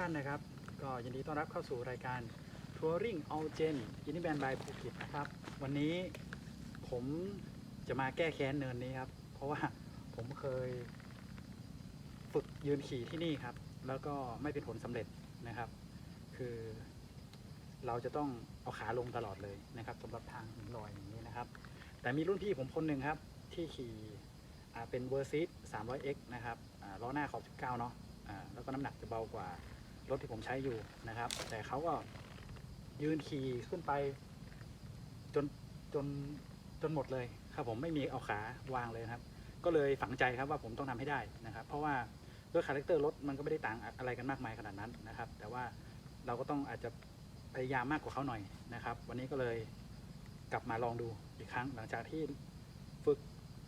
ท่านนะครับ ก็ยินดีต้อนรับเข้าสู่รายการ Touring All Gen ยินดีแบนบายภูเก็ตนะครับ วันนี้ผมจะมาแก้แค้นเนินนี้ครับ เพราะว่าผมเคยฝึกยืนขี่ที่นี่ครับ แล้วก็ไม่เป็นผลสำเร็จนะครับ คือเราจะต้องเอาขาลงตลอดเลยนะครับสำหรับทางหินลอยอย่างนี้นะครับ แต่มีรุ่นพี่ผมคนหนึ่งครับ ที่ขี่เป็นเวอร์ซิ 300x นะครับล้อหน้าขอบ 19 เนาะแล้วก็น้ำหนักจะเบากว่า รถที่ผมใช้อยู่นะครับ แต่เขาก็ยืนขี่ขึ้นไป จนจนจนหมดเลยครับผมไม่มีเอาขาวางเลยครับ ก็เลยฝังใจครับว่าผมต้องทำให้ได้นะครับ เพราะว่าด้วยคาแรคเตอร์รถมันก็ไม่ได้ต่างอะไรกันมากมายขนาดนั้นนะครับ แต่ว่าเราก็ต้องอาจจะพยายามมากกว่าเขาหน่อยนะครับ วันนี้ก็เลยกลับมาลองดูอีกครั้ง หลังจากที่ฝึก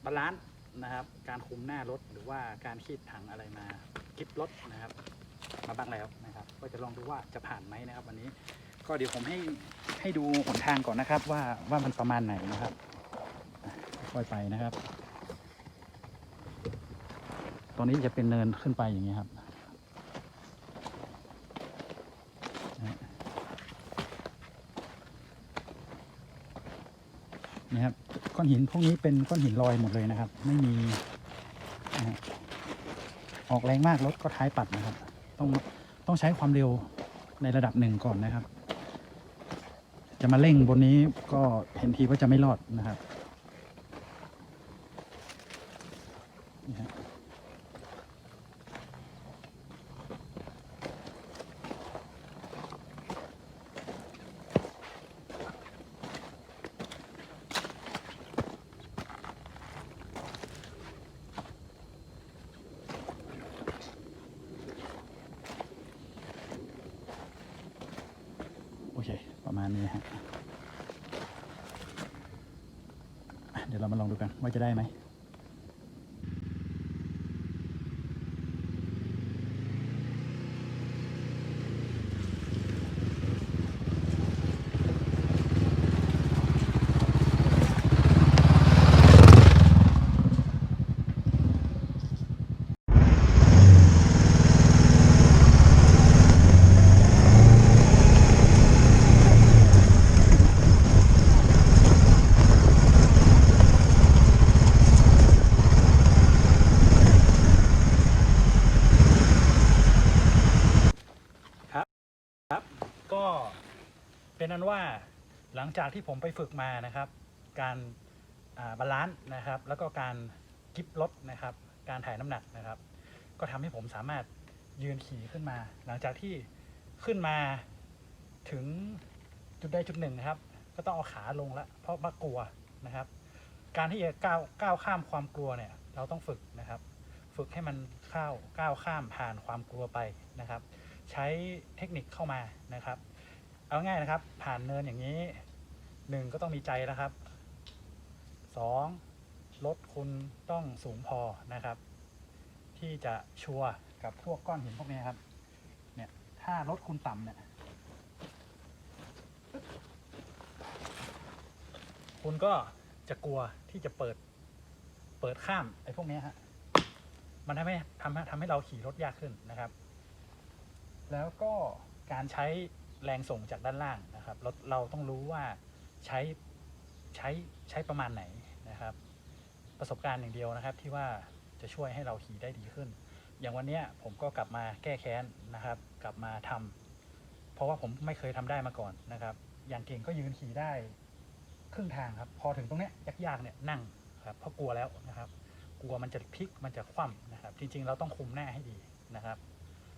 บาลานซ์นะครับ การคุมหน้ารถหรือว่าการคีดถังอะไรมากิบรถนะครับ มาบ้างแล้วนะ ก็จะลองดูว่าจะผ่านไหมนะครับ วันนี้ ก็เดี๋ยวผมให้ให้ดูหนทางก่อนนะครับ ว่าว่ามันประมาณไหนนะครับค่อยไปนะครับตรงนี้จะเป็นเนินขึ้นไปอย่างนี้ยครับนี่ครับก้อนหินพวกนี้เป็นก้อนหินลอยหมดเลยนะครับ ไม่มีออกแรงมากรถก็ท้ายปัดนะครับ ต้อง ต้องใช้ความเร็วในระดับหนึ่งก่อนนะครับ จะมาเร่งบนนี้ก็เห็นทีว่าจะไม่รอดนะครับ เค ประมาณนี้ฮะอะเดี๋ยวเรามาลองดูกันว่าจะได้ไหม ก็เป็นนั้นว่าหลังจากที่ผมไปฝึกมานะครับ การบาลานซ์นะครับ แล้วก็การกิฟรถนะครับ การถ่ายน้ำหนักนะครับ ก็ทำให้ผมสามารถยืนขี่ขึ้นมา หลังจากที่ขึ้นมาถึงจุดใดจุดหนึ่งนะครับ ก็ต้องเอาขาลงล้วเพราะว่ากลัวนะครับ การที่จะก้าวก้าวข้ามความกลัวเนี่ย เราต้องฝึกนะครับ ฝึกให้มันเข้าวก้าวข้ามผ่านความกลัวไปนะครับ ใช้เทคนิคเข้ามานะครับ เอาง่ายนะครับ ผ่านเนินอย่างนี้หนึ่งก็ต้องมีใจนะครับสองรถคุณต้องสูงพอนะครับ ที่จะชัวร์กับพวกก้อนหินพวกนี้ครับเนี่ยถ้ารถคุณต่ำเนี่ยคุณก็จะกลัวที่จะเปิดเปิดข้ามไอ้พวกนี้ฮะมันทำให้ทำให้ทำให้เราขี่รถยากขึ้นนะครับ แล้วก็การใช้แรงส่งจากด้านล่างนะครับ เราเราต้องรู้ว่าใช้ใช้ใช้ประมาณไหนนะครับ ประสบการณ์อย่างเดียวนะครับที่ว่าจะช่วยให้เราขี่ได้ดีขึ้น อย่างวันนี้ผมก็กลับมาแก้แค้นนะครับ กลับมาทำเพราะว่าผมไม่เคยทำได้มาก่อนนะครับ อย่างเก่งก็ยืนขี่ได้ครึ่งทางครับ พอถึงตรงนี้ยยากๆเนี่ยนั่งครับเพราะกลัวแล้วนะครับ กลัวมันจะพลิกมันจะคว่ำนะครับ จริงๆ เราต้องคุมหน้าให้ดีนะครับ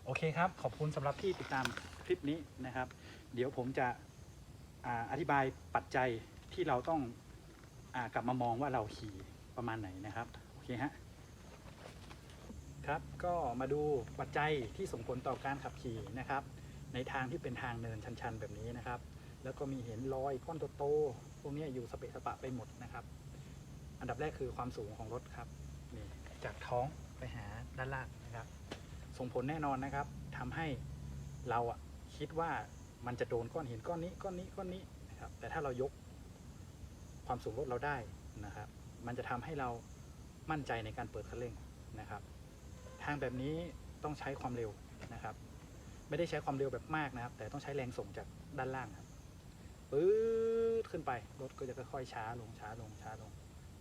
โอเคครับ ขอบคุณสำหรับที่ติดตามคลิปนี้นะครับ เดี๋ยวผมจะออธิบายปัจจัยที่เราต้องอกลับมามองว่าเราขี่ประมาณไหนนะครับ โอเคฮะครับ ก็มาดูปัจจัยที่ส่งผลต่อการขับขี่นะครับ ในทางที่เป็นทางเนินชัน ๆ แบบนี้นะครับ แล้วก็มีเห็นรอยก้อนโตๆพวกนี้อยู่สเปะสปะไปหมดนะครับ อันดับแรกคือความสูงของรถครับนี่จากท้องไปหาด้านล่างนะครับ ส่งผลแน่นอนนะครับทำให้เราอะคิดว่ามันจะโดนก้อนหินก้อนนี้ก้อนนี้ก้อนนี้นะครับ แต่ถ้าเรายกความสูงรถเราได้นะครับ มันจะทำให้เรามั่นใจในการเปิดคันเร่งนะครับ ทางแบบนี้ต้องใช้ความเร็วนะครับ ไม่ได้ใช้ความเร็วแบบมากนะครับ แต่ต้องใช้แรงส่งจากด้านล่างครับปื๊ดขึ้นไปรถก็จะค่อยๆช้าลงช้าลงช้าลง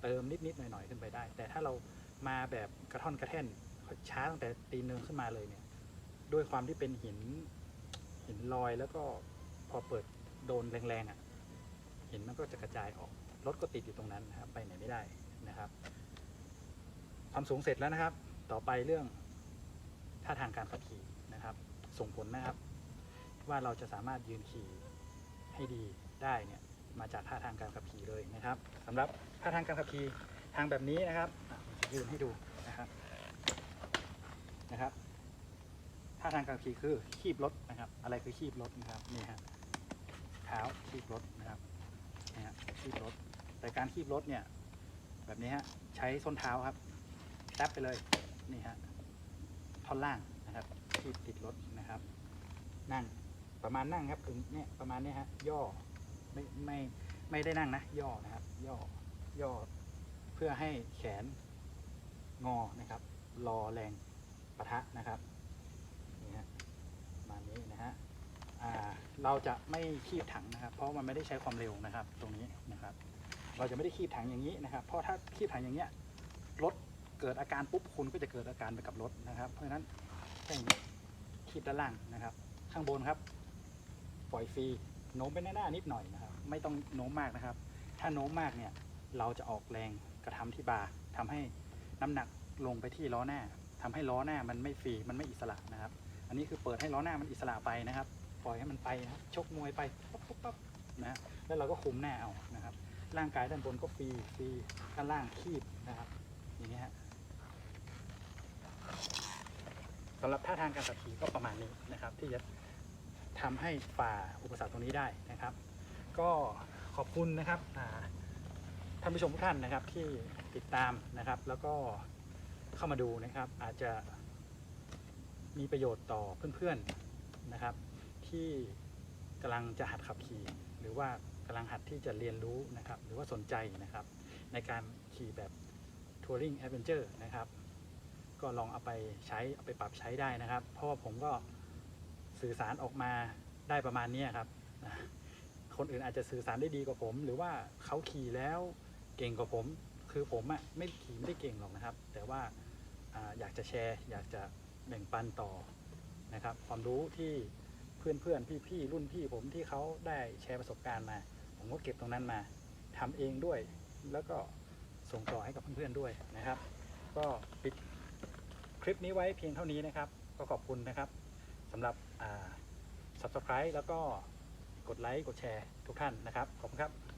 เติมนิดๆหน่อยๆขึ้นไปได้ แต่ถ้าเรามาแบบกระท่อนกระแท่น ช้าตั้งแต่ตีนเนินขึ้นมาเลยเนี่ย ด้วยความที่เป็นหินหินลอยแล้วก็พอเปิดโดนแรงๆอะหินมันก็จะกระจายออกรถก็ติดอยู่ตรงนั้นนะครับ ไปไหนไม่ได้นะครับความสูงเสร็จแล้วนะครับ ต่อไปเรื่องท่าทางการขับขี่นะครับ ส่งผลนะครับ ว่าเราจะสามารถยืนขี่ให้ดีได้เนี่ยมาจากท่าทางการขับขี่เลยนะครับสำหรับท่าทางการขับขี่ทางแบบนี้นะครับยืนให้ดูนะครับ นะครับท่าทางการขี่คือคีบรถนะครับ อะไรคือคีบรถนะครับนี่ฮะเท้าคีบรถนะครับนี่ฮะคีบรถ แต่การคีบรถเนี่ย แบบนี้ฮะใช้ส้นเท้าครับแตบไปเลยนี่ฮะท่อนล่างนะครับคีบติดรถนะครับ นั่งประมาณนั่งครับถึงเนี่ยประมาณนี้ฮะย่อไม่ไม่ไม่ได้นั่งนะ ย่อนะครับ ย่อย่อเพื่อให้แขนงอนะครับ รอแรง ปะทะนะครับนี่ฮะประมาณนี้นะฮะอ่าเราจะไม่คีบถังนะครับ เพราะมันไม่ได้ใช้ความเร็วนะครับ ตรงนี้นะครับ เราจะไม่ได้คีบถังอย่างนี้นะครับ เพราะถ้าคีบถังอย่างเงี้ยรถเกิดอาการปุ๊บคุณก็จะเกิดอาการไปกับรถนะครับ เพราะฉะนั้นแค่คีบด้านล่างนะครับ ข้างบนครับ ปล่อยฟรีโน้มไปหน้านิดหน่อยนะครับ ไม่ต้องโน้มมากนะครับ ถ้าโน้มมากเนี่ยเราจะออกแรงกระทำที่บาร์ทำให้น้ำหนักลงไปที่ล้อหน้า ทำให้ล้อหน้ามันไม่ฟรีมันไม่อิสระนะครับ อันนี้คือเปิดให้ล้อหน้ามันอิสระไปนะครับ ปล่อยให้มันไปนะครับชกมวยไปปั๊บปั๊บปั๊บนะแล้วเราก็คุมหน้าเอานะครับ ร่างกายด้านบนก็ฟรีฟรีด้านล่างคีบนะครับ อย่างนี้ฮะสำหรับท่าทางการขับขี่ก็ประมาณนี้นะครับ ที่จะทำให้ฝ่าอุปสรรคตรงนี้ได้นะครับ ก็ขอบคุณนะครับท่านผู้ชมทุกท่านนะครับที่ติดตามนะครับ แล้วก็ เข้ามาดูนะครับ อาจจะมีประโยชน์ต่อเพื่อนๆนะครับ ที่กำลังจะหัดขับขี่ หรือว่ากำลังหัดที่จะเรียนรู้นะครับ หรือว่าสนใจนะครับ ในการขี่แบบทัวริงแอดเวนเจอร์นะครับ ก็ลองเอาไปใช้เอาไปปรับใช้ได้นะครับ เพราะว่าผมก็สื่อสารออกมาได้ประมาณนี้ครับ คนอื่นอาจจะสื่อสารได้ดีกว่าผม หรือว่าเขาขี่แล้วเก่งกว่าผม คือผมอะไม่ขี่ไม่ได้เก่งหรอกนะครับ แต่ว่าอยากจะแชร์ อยากจะแบ่งปันต่อนะครับ ความรู้ที่เพื่อนเพื่อนพี่พี่ๆรุ่นพี่ผมที่เขาได้แชร์ประสบการณ์มา ผมก็เก็บตรงนั้นมาทำเองด้วย แล้วก็ส่งต่อให้กับเพื่อนๆด้วยนะครับ ก็ปิดคลิปนี้ไว้เพียงเท่านี้นะครับ ก็ขอบคุณนะครับสำหรับ subscribe แล้วก็กดไลค์กดแชร์ทุกท่านนะครับ ขอบคุณครับ